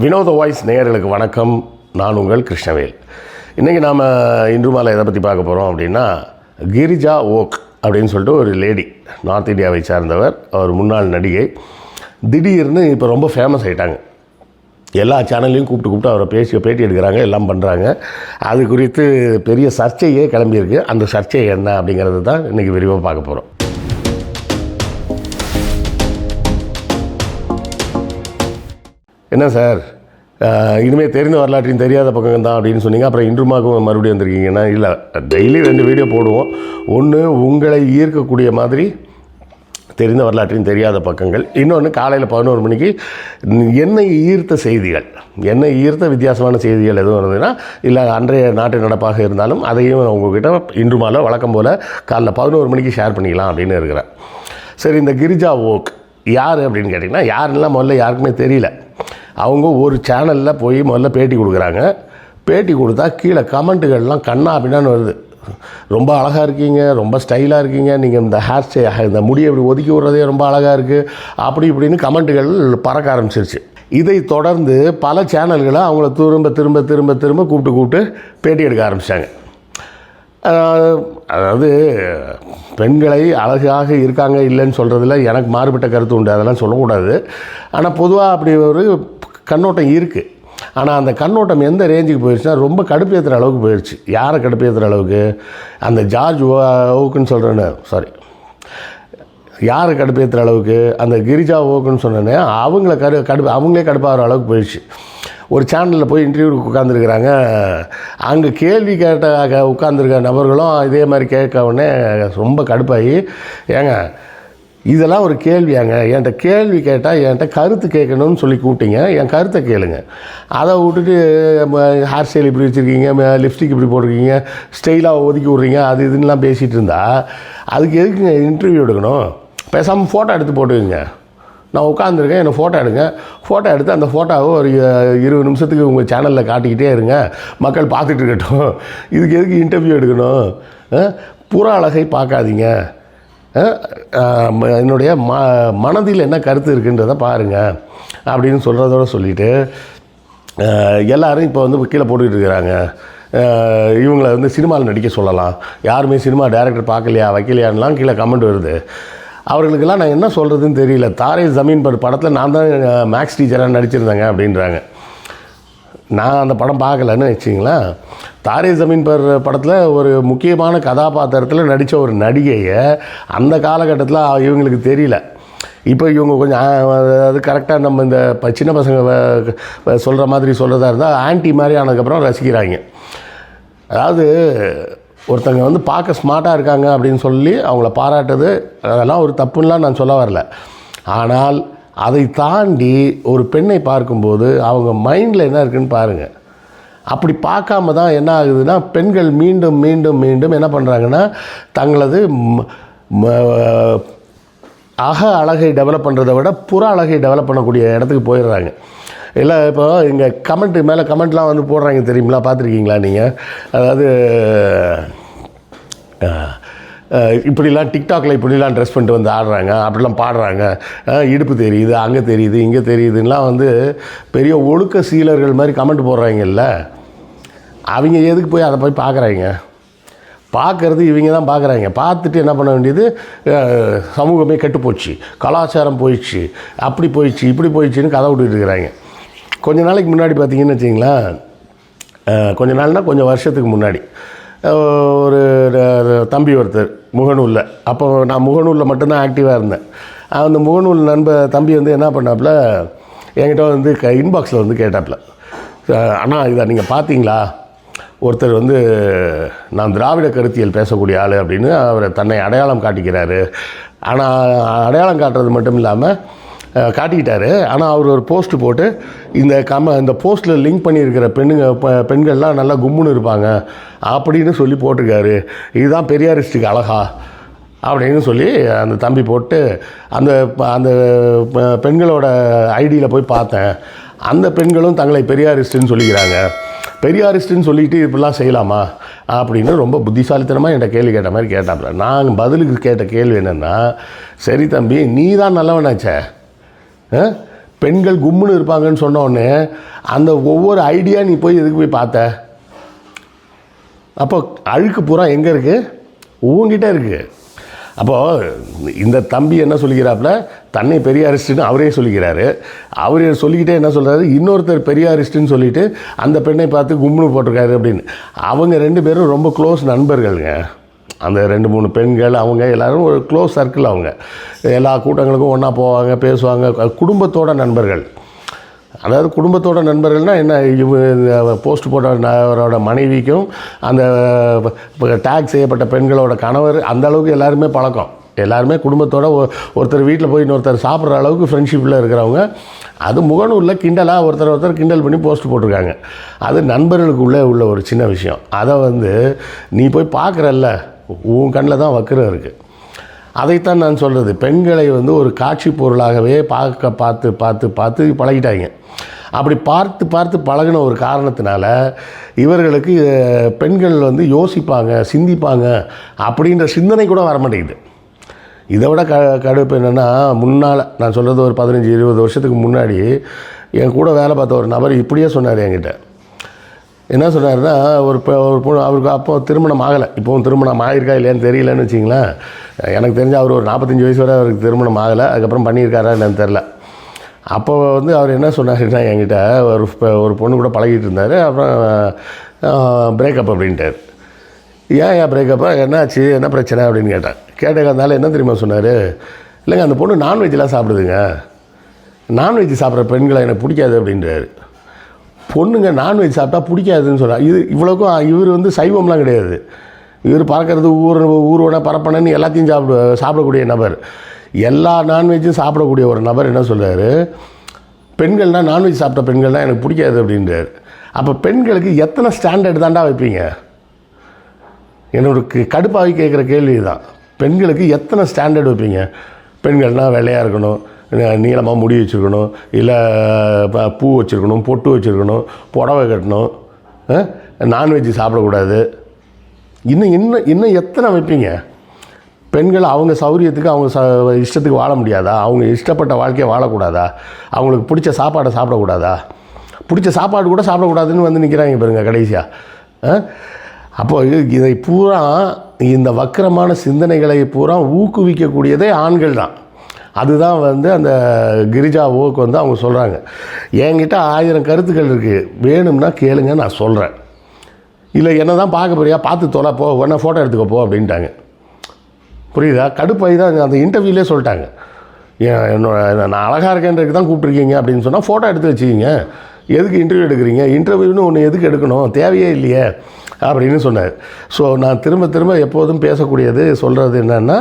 வினோத வாய்ஸ் நேயர்களுக்கு வணக்கம். நான் உங்கள் கிருஷ்ணவேல். இன்றைக்கி நாம் இன்று மாலை எதை பற்றி பார்க்க போகிறோம் அப்படின்னா கிரிஜா ஓக் அப்படின்னு சொல்லிட்டு ஒரு லேடி நார்த் இந்தியாவை சார்ந்தவர் அவர் முன்னாள் நடிகை. திடீர்னு இப்போ ரொம்ப ஃபேமஸ் ஆகிட்டாங்க எல்லா சேனல்லையும் கூப்பிட்டு கூப்பிட்டு அவரை பேசி பேட்டி எடுக்கிறாங்க எல்லாம் பண்ணுறாங்க அது குறித்து பெரிய சர்ச்சையே கிளம்பியிருக்கு. அந்த சர்ச்சை என்ன அப்படிங்கிறது தான் இன்றைக்கி விரிவாக பார்க்க போகிறோம் என்ன சார்? இனிமேல் தெரிந்த வரலாற்றின் தெரியாத பக்கம் தான் அப்படின்னு சொன்னீங்க. அப்புறம் இன்றுமாக்கும் மறுபடியும் வந்திருக்கீங்கன்னா இல்லை டெய்லி ரெண்டு வீடியோ போடுவோம். ஒன்று உங்களை ஈர்க்கக்கூடிய மாதிரி தெரிந்த வரலாற்றின் தெரியாத பக்கங்கள். இன்னொன்று காலையில் பதினோரு மணிக்கு என்னை ஈர்த்த செய்திகள். என்னை ஈர்த்த வித்தியாசமான செய்திகள் எதுவும் இருந்ததுன்னா இல்லை அன்றைய நாட்டு நடப்பாக இருந்தாலும் அதையும் நான் உங்ககிட்ட இன்று மாலை வழக்கம் போல் காலைல பதினோரு மணிக்கு ஷேர் பண்ணிக்கலாம் அப்படின்னு இருக்கிறேன். சரி இந்த கிரிஜா ஓக் யார் அப்படின்னு கேட்டிங்கன்னா யாருன்னா முதல்ல யாருக்குமே தெரியல. அவங்க ஒரு சேனலில் போய் முதல்ல பேட்டி கொடுக்குறாங்க. பேட்டி கொடுத்தா கீழே கமெண்ட்டுகள்லாம் கண்ணா அப்படின்னான்னு வருது. ரொம்ப அழகாக இருக்கீங்க ரொம்ப ஸ்டைலாக இருக்கீங்க நீங்கள் இந்த ஹேர் ஸ்டை இந்த முடியை இப்படி ஒதுக்கி விடுறதே ரொம்ப அழகாக இருக்குது அப்படி இப்படின்னு கமெண்ட்டுகள் பறக்க ஆரம்பிச்சிருச்சு. இதை தொடர்ந்து பல சேனல்களை அவங்கள திரும்ப திரும்ப திரும்ப திரும்ப கூப்பிட்டு கூப்பிட்டு பேட்டி எடுக்க ஆரம்பித்தாங்க அதாவது பெண்களை அழகாக இருக்காங்க இல்லைன்னு சொல்கிறதுல எனக்கு மாறுபட்ட கருத்து உண்டு. அதெல்லாம் சொல்லக்கூடாது. ஆனால் பொதுவாக அப்படி ஒரு கண்ணோட்டம் இருக்குது ஆனால் அந்த கண்ணோட்டம் எந்த ரேஞ்சுக்கு போயிடுச்சுன்னா ரொம்ப கடுப்பேற்றுற அளவுக்கு போயிடுச்சு யாரை கடுப்பேற்றுற அளவுக்கு? அந்த ஜார்ஜ் ஓக்குன்னு சொல்கிறேன்னு சாரி யாரை கடுப்பேற்றுற அளவுக்கு அந்த கிரிஜா ஓக்குன்னு சொன்னேனே அவங்கள கடு கடுப்பு அவங்களே கடுப்பாகிற அளவுக்கு போயிடுச்சு. ஒரு சேனலில் போய் இன்டர்வியூக்கு உட்காந்துருக்குறாங்க அங்கே கேள்வி கேட்ட உட்காந்துருக்க நபர்களும் இதே மாதிரி கேட்க உடனே ரொம்ப கடுப்பாகி ஏங்க இதெல்லாம் ஒரு கேள்வியாங்க. என்கிட்ட கேள்வி கேட்டால் என்கிட்ட கருத்து கேட்கணும்னு சொல்லி கூப்பிட்டீங்க. என் கருத்தை கேளுங்க. அதை விட்டுட்டு ஹேர் ஸ்டைல் இப்படி வச்சுருக்கீங்க லிப்ஸ்டிக் இப்படி போட்டிருக்கீங்க ஸ்டைலாக ஒதுக்கி விட்றீங்க அது இதுன்னெலாம் பேசிகிட்டு இருந்தா அதுக்கு எதுக்குங்க இன்டர்வியூ எடுக்கணும்? பேசாமல் ஃபோட்டோ எடுத்து போட்டுக்கோங்க. நான் உட்காந்துருக்கேன் என்னை ஃபோட்டோ எடுங்க. ஃபோட்டோ எடுத்து அந்த ஃபோட்டோவை ஒரு இருபது நிமிஷத்துக்கு உங்கள் சேனலில் காட்டிக்கிட்டே இருங்க. மக்கள் பார்த்துட்டு இருக்கட்டும். இதுக்கு எதுக்கு இன்டர்வியூ எடுக்கணும்? புற அழகை பார்க்காதீங்க. என்னுடைய ம மனதில் என்ன கருத்து இருக்குன்றதை பாருங்கள் அப்படின்னு சொல்கிறதோட சொல்லிவிட்டு எல்லோரும் இப்போ வந்து கீழே போட்டுக்கிட்டு இருக்கிறாங்க. இவங்களை வந்து சினிமாவில் நடிக்க சொல்லலாம். யாருமே சினிமா டேரக்டர் பார்க்கலையா வைக்கலையான்லாம் கீழே கமெண்ட் வருது. அவர்களுக்கெல்லாம் நான் என்ன சொல்கிறதுன்னு தெரியல. தாரே ஜமீன் பர் படத்தில் நான் தான் மேக்ஸ் டீச்சராக நடிச்சிருந்தேங்க அப்படின்றாங்க. நான் அந்த படம் பார்க்கலன்னு வச்சிங்களேன் தாரே ஜமீன் பர் படத்தில் ஒரு முக்கியமான கதாபாத்திரத்தில் நடித்த ஒரு நடிகையை அந்த காலகட்டத்தில் இவங்களுக்கு தெரியல. இப்போ இவங்க கொஞ்சம் அது கரெக்டாக நம்ம இந்த சின்ன பசங்க சொல்கிற மாதிரி சொல்கிறதா இருந்தால் ஆன்டி மாதிரி ஆனதுக்கப்புறம் ரசிக்கிறாங்க. அதாவது ஒருத்தங்க வந்து பார்க்க ஸ்மார்ட்டாக இருக்காங்க அப்படின்னு சொல்லி அவங்கள பாராட்டுறது அதெல்லாம் ஒரு தப்புன்னெலாம் நான் சொல்ல வரல. ஆனால் அதை தாண்டி ஒரு பெண்ணை பார்க்கும்போது அவங்க மைண்டில் என்ன இருக்குன்னு பாருங்கள் அப்படி பார்க்காம தான் என்ன ஆகுதுன்னா பெண்கள் மீண்டும் மீண்டும் மீண்டும் என்ன பண்ணுறாங்கன்னா தங்களது அக அழகை டெவலப் பண்ணுறதை விட புற அழகை டெவலப் பண்ணக்கூடிய இடத்துக்கு போயிடுறாங்க. இல்லை இப்போ இங்கே கமெண்ட் மேலே கமெண்ட்லாம் வந்து போடுறாங்க தெரியுங்களா பார்த்துருக்கீங்களா நீங்கள் அதாவது இப்படிலாம் டிக்டாக்ல இப்படிலாம் ட்ரெஸ் பண்ணிட்டு வந்து ஆடுறாங்க அப்படிலாம் பாடுறாங்க. இடுப்பு தெரியுது அங்கே தெரியுது இங்கே தெரியுதுன்னெலாம் வந்து பெரிய ஒழுக்க சீலர்கள் மாதிரி கமெண்ட் போடுறாங்கல்ல. அவங்க எதுக்கு போய் அதை போய் பார்க்குறாங்க? பார்க்குறது இவங்க தான் பார்க்குறாங்க. பார்த்துட்டு என்ன பண்ண வேண்டியது? சமூகமே கெட்டு போச்சு கலாச்சாரம் போயிடுச்சு அப்படி போயிடுச்சு இப்படி போயிடுச்சுன்னு கதை விட்டுட்டு இருக்கிறாங்க. கொஞ்ச நாளைக்கு முன்னாடி பார்த்தீங்கன்னு வச்சிங்களேன் கொஞ்ச நாள்னால் கொஞ்சம் வருஷத்துக்கு முன்னாடி. ஒரு தம்பி ஒருத்தர் முகநூலில். அப்போ நான் முகநூலில் மட்டும்தான் ஆக்டிவாக இருந்தேன். அந்த முகநூல் நண்ப தம்பி வந்து என்ன பண்ணாப்புல என்கிட்ட வந்து க இன்பாக்ஸில் வந்து கேட்டாப்புல. அண்ணா இதை நீங்கள் பார்த்தீங்களா? ஒருத்தர் வந்து நான் திராவிட கருத்தியல் பேசக்கூடிய ஆள் அப்படின்னு அவர் தன்னை அடையாளம் காட்டிக்கிறாரு. ஆனால் அடையாளம் காட்டுறது மட்டும் இல்லாமல் காட்டிக்கிட்டாரு. ஆனால் அவர் ஒரு போஸ்ட் போட்டு இந்த கம இந்த போஸ்ட்டில் லிங்க் பண்ணியிருக்கிற பெண்ணுங்க பெண்கள்லாம் நல்லா கும்முன்னு இருப்பாங்க. அப்படின்னு சொல்லி போட்டிருக்காரு. இதுதான் பெரியாரிஸ்டுக்கு அழகா அப்படின்னு சொல்லி அந்த தம்பி போட்டு அந்த ப- அந்த பெண்களோட ஐடியில் போய் பார்த்தேன். அந்த பெண்களும் தங்களை பெரியாரிஸ்ட்டுன்னு சொல்லிக்கிறாங்க. பெரியாரிஸ்ட்டுன்னு சொல்லிட்டு இப்படிலாம் செய்யலாமா? அப்படின்னு ரொம்ப புத்திசாலித்தனமாக என்கிட்ட கேள்வி கேட்ட மாதிரி கேட்டாப்புல. நான் பதிலுக்கு கேட்ட கேள்வி என்னென்னா சரி தம்பி நீ தான் நல்லவனாச்சே. பெண்கள் கும்முன்னு இருப்பாங்கன்னு சொன்ன அந்த ஒவ்வொரு ஐடியா நீ போய் எதுக்கு போய் பார்த்த? அப்போ அழுக்கு பூரா எங்கே இருக்குது உங்ககிட்ட இருக்குது அப்போது இந்த தம்பி என்ன சொல்லிக்கிறாப்புல? தன்னை பெரியாரிஸ்ட்டுன்னு அவரே சொல்லிக்கிறாரு. அவரே சொல்லிக்கிட்டே என்ன சொல்கிறாரு இன்னொருத்தர் பெரியாரிஸ்ட்டுன்னு சொல்லிவிட்டு அந்த பெண்ணை பார்த்து கும்பிடு போட்டிருக்காரு அப்படின்னு. அவங்க ரெண்டு பேரும் ரொம்ப க்ளோஸ் நண்பர்களுங்க. அந்த ரெண்டு மூணு பெண்கள் அவங்க எல்லாரும் ஒரு க்ளோஸ் சர்க்கிள் அவங்க. எல்லா கூட்டங்களுக்கும் ஒன்றா போவாங்க பேசுவாங்க. குடும்பத்தோட நண்பர்கள். அதாவது குடும்பத்தோட நண்பர்கள்னால் என்ன? இவ போஸ்ட் போட்டவரோட மனைவிக்கும் அந்த டேக் செய்யப்பட்ட பெண்களோட கணவர் அந்த அளவுக்கு எல்லாருமே பழக்கம். எல்லாருமே குடும்பத்தோட ஒருத்தர் வீட்டில் போய் இன்னொருத்தர் சாப்பிட்ற அளவுக்கு ஃப்ரெண்ட்ஷிப்பில் இருக்கிறவங்க. அது முகநூலில் கிண்டலாக ஒருத்தர் ஒருத்தர் கிண்டல் பண்ணி போஸ்ட் போட்டிருக்காங்க. அது நண்பர்களுக்குள்ளே உள்ள ஒரு சின்ன விஷயம். அதை வந்து நீ போய் பார்க்குறல்ல உன் கண்ணில் தான் வக்கிரம் இருக்குது அதைத்தான் நான் சொல்கிறது பெண்களை வந்து ஒரு காட்சி பொருளாகவே பார்க்க பார்த்து பார்த்து பார்த்து பழகிட்டாங்க. அப்படி பார்த்து பார்த்து பழகின ஒரு காரணத்தினால இவர்களுக்கு பெண்கள் வந்து யோசிப்பாங்க சிந்திப்பாங்க அப்படின்ற சிந்தனை கூட வரமாட்டேங்குது. இதை விட க கடுப்பு என்னென்னா முன்னால் நான் சொல்கிறது ஒரு பதினஞ்சு இருபது வருஷத்துக்கு முன்னாடி என் கூட வேலை பார்த்த ஒரு நபர் இப்படியே சொன்னார் என்கிட்ட. என்ன சொன்னார்னா ஒரு ஒரு பொண்ணு அவருக்கு அப்போ திருமணம் ஆகலை. இப்போவும் திருமணம் ஆகிருக்கா இல்லையான்னு தெரியலன்னு வச்சிங்களேன் எனக்கு தெரிஞ்ச அவர் ஒரு நாற்பத்தஞ்சு வயசு வரை அவருக்கு திருமணம் ஆகலை. அதுக்கப்புறம் பண்ணியிருக்காரா என்னன்னு தெரில அப்போ வந்து அவர் என்ன சொன்னாருன்னா என்கிட்ட ஒரு ஒரு பொண்ணு கூட பழகிட்டு இருந்தார். அப்புறம் பிரேக்கப் அப்படின்ட்டார். ஏன் ஏன் பிரேக்கப்பா என்னாச்சு? என்ன பிரச்சனை அப்படின்னு கேட்டேன் கேட்டதுனால என்ன தெரியுமா சொன்னார்? இல்லைங்க அந்த பொண்ணு நான்வெஜ்லாம் சாப்பிடுதுங்க. நான்வெஜ் சாப்பிட்ற பெண்களை எனக்கு பிடிக்காது அப்படின்றாரு. பொண்ணுங்க நான்வெஜ் சாப்பிட்டா பிடிக்காதுன்னு சொல்கிறார் இது இவ்வளோக்கும் இவர் வந்து சைவம்லாம் கிடையாது. இவர் பறக்கிறது ஊர் ஊர்வன பரப்பனன்னு எல்லாத்தையும் சாப்பிடு சாப்பிடக்கூடிய நபர். எல்லா நான்வெஜ்ஜும் சாப்பிடக்கூடிய ஒரு நபர் என்ன சொல்கிறார் பெண்கள்னால் நான்வெஜ் சாப்பிட்ட பெண்கள்னால் எனக்கு பிடிக்காது அப்படின்றார். அப்போ பெண்களுக்கு எத்தனை ஸ்டாண்டர்ட் தாண்டா வைப்பீங்க? என்னோட கடுப்பாகி கேட்குற கேள்வி தான் பெண்களுக்கு எத்தனை ஸ்டாண்டர்ட் வைப்பீங்க? பெண்கள்னால் வெள்ளையாக இருக்கணும் நீளமாக முடி வச்சுருக்கணும் இல்லை ப- பூ வச்சுருக்கணும் பொட்டு வச்சுருக்கணும் புடவை கட்டணும் நான்வெஜ் சாப்பிடக்கூடாது. இன்னும் இன்னும் இன்னும் எத்தனை வைப்பீங்க? பெண்கள் அவங்க சௌரியத்துக்கு அவங்க ச இஷ்டத்துக்கு வாழ முடியாதா? அவங்க இஷ்டப்பட்ட வாழ்க்கையை வாழக்கூடாதா? அவங்களுக்கு பிடிச்ச சாப்பாடை சாப்பிடக்கூடாதா? பிடிச்ச சாப்பாடு கூட சாப்பிடக்கூடாதுன்னு வந்து நிற்கிறாங்க பாருங்கள் கடைசியாக அப்போது இதை பூரா இந்த வக்கரமான சிந்தனைகளை பூரா ஊக்குவிக்கக்கூடியதே ஆண்கள் தான். அதுதான் வந்து அந்த கிரிஜா ஓக்கு வந்து அவங்க சொல்கிறாங்க என்கிட்ட ஆயிரம் கருத்துக்கள் இருக்குது வேணும்னா கேளுங்க நான் சொல்கிறேன் இல்லை என்ன தான் பார்க்க போறியா? பார்த்து தொலை போ உடனே ஃபோட்டோ எடுத்துக்க போ அப்படின்ட்டாங்க. புரியுதா? கடுப்பாகி தான் அந்த இன்டர்வியூலே சொல்லிட்டாங்க. ஏன் என்னோட நான் அழகாக இருக்கேன்றதுக்கு தான் கூப்பிட்ருக்கீங்க அப்படின்னு சொன்னால் ஃபோட்டோ எடுத்து வச்சுக்கிங்க. எதுக்கு இன்டர்வியூ எடுக்கிறீங்க? இன்டர்வியூன்னு ஒன்று எதுக்கு எடுக்கணும்? தேவையே இல்லையே அப்படின்னு சொன்னார். ஸோ நான் திரும்ப திரும்ப எப்போதும் பேசக்கூடியது சொல்கிறது என்னென்னா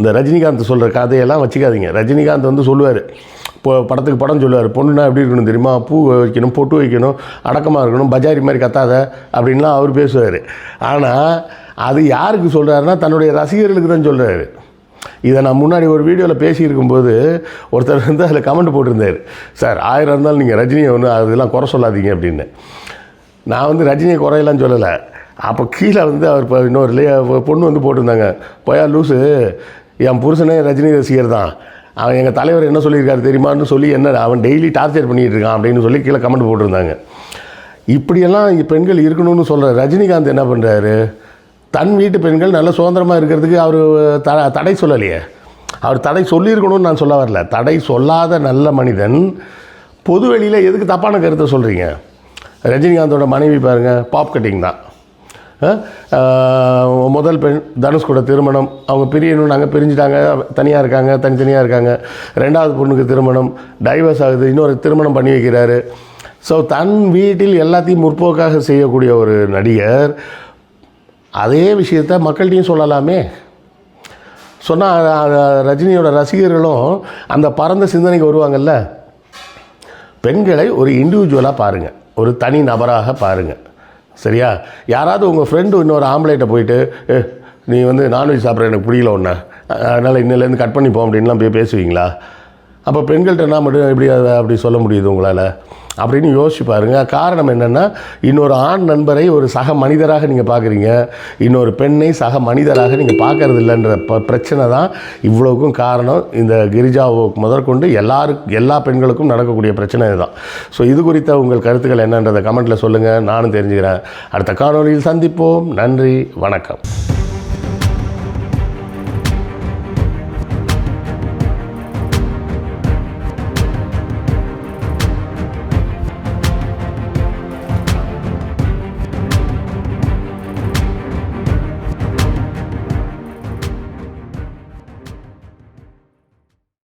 இந்த ரஜினிகாந்த் சொல்கிற கதையெல்லாம் வச்சுக்காதீங்க. ரஜினிகாந்த் வந்து சொல்லுவார். இப்போ படத்துக்கு படம் சொல்லுவார். பொண்ணுனா எப்படி இருக்கணும் தெரியுமா? பூ வைக்கணும் பொட்டு வைக்கணும் அடக்கமாக இருக்கணும் பஜாரி மாதிரி கத்தாத அப்படின்லாம் அவர் பேசுவார். ஆனால் அது யாருக்கு சொல்கிறாருன்னா தன்னுடைய ரசிகர்களுக்கு தான் சொல்கிறாரு இதை நான் முன்னாடி ஒரு வீடியோவில் பேசியிருக்கும்போது ஒருத்தர் வந்து அதில் கமெண்ட் போட்டிருந்தார். சார் ஆயிரம் இருந்தாலும் நீங்கள் ரஜினியை ஒன்று அதெல்லாம் குறை சொல்லாதீங்க அப்படின்னு. நான் வந்து ரஜினியை குறையெல்லாம் சொல்லலை. அப்போ கீழே வந்து அவர் இப்போ இன்னொரு பொண்ணு வந்து போட்டிருந்தாங்க. போயா லூஸு என் புருஷனே ரஜினி ரசிகர் தான். அவன் எங்கள் தலைவர் என்ன சொல்லியிருக்காரு தெரியுமான்னு சொல்லி என்ன அவன் டெய்லி டார்ச்சர் பண்ணிகிட்டு இருக்கான் அப்படின்னு சொல்லி கீழே கமெண்ட் போட்டிருந்தாங்க. இப்படியெல்லாம் பெண்கள் இருக்கணும்னு சொல்கிற ரஜினிகாந்த் என்ன பண்ணுறாரு தன் வீட்டு பெண்கள் நல்ல சுதந்திரமாக இருக்கிறதுக்கு அவர் த தடை சொல்லலையே. அவர் தடை சொல்லியிருக்கணும்னு நான் சொல்ல வரல. தடை சொல்லாத நல்ல மனிதன் பொதுவெளியில் எதுக்கு தப்பான கருத்தை சொல்கிறீங்க ரஜினிகாந்தோட மனைவி பாருங்கள் பாப் கட்டிங் தான். முதல் பெண் தனுஷ் கூட திருமணம். அவங்க பிரியணும் நாங்கள் பிரிஞ்சுட்டாங்க. தனியாக இருக்காங்க தனித்தனியாக இருக்காங்க. ரெண்டாவது பொண்ணுக்கு திருமணம். டைவர்ஸ் ஆகுது. இன்னொரு திருமணம் பண்ணி வைக்கிறாரு. ஸோ தன் வீட்டில் எல்லாத்தையும் முற்போக்காக செய்யக்கூடிய ஒரு நடிகர். அதே விஷயத்த மக்கள்கிட்டையும் சொல்லலாமே. சொன்னால் ரஜினியோட ரசிகர்களும் அந்த பரந்த சிந்தனைக்கு வருவாங்கல்ல. பெண்களை ஒரு இண்டிவிஜுவலாக பாருங்கள் ஒரு தனி நபராக பாருங்கள் சரியா? யாராவது உங்கள் ஃப்ரெண்டு இன்னொரு ஆம்பளைட்ட போயிட்டு நீ வந்து நான்வெஜ் சாப்பிட்ற எனக்கு பிடிக்கல ஒன்று அதனால் இன்னிலேருந்து கட் பண்ணிப்போம் அப்படின்லாம் போய் பேசுவீங்களா? அப்போ பெண்கள்கிட்ட என்ன மட்டும் எப்படி அதை அப்படி சொல்ல முடியுது உங்களால்? அப்படின்னு யோசிச்சு பாருங்கள் காரணம் என்னென்னா இன்னொரு ஆண் நண்பரை ஒரு சக மனிதராக நீங்கள் பார்க்குறீங்க. இன்னொரு பெண்ணை சக மனிதராக நீங்கள் பார்க்கறது இல்லைன்ற ப பிரச்சனை தான் இவ்வளோக்கும் காரணம். இந்த கிரிஜாவுக்கு முதற்கொண்டு எல்லாருக்கும் எல்லா பெண்களுக்கும் நடக்கக்கூடிய பிரச்சனை இதுதான். ஸோ இது குறித்த உங்கள் கருத்துக்கள் என்னன்றதை கமெண்ட்டில் சொல்லுங்கள் நானும் தெரிஞ்சுக்கிறேன். அடுத்த காணொலியில் சந்திப்போம். நன்றி. வணக்கம்.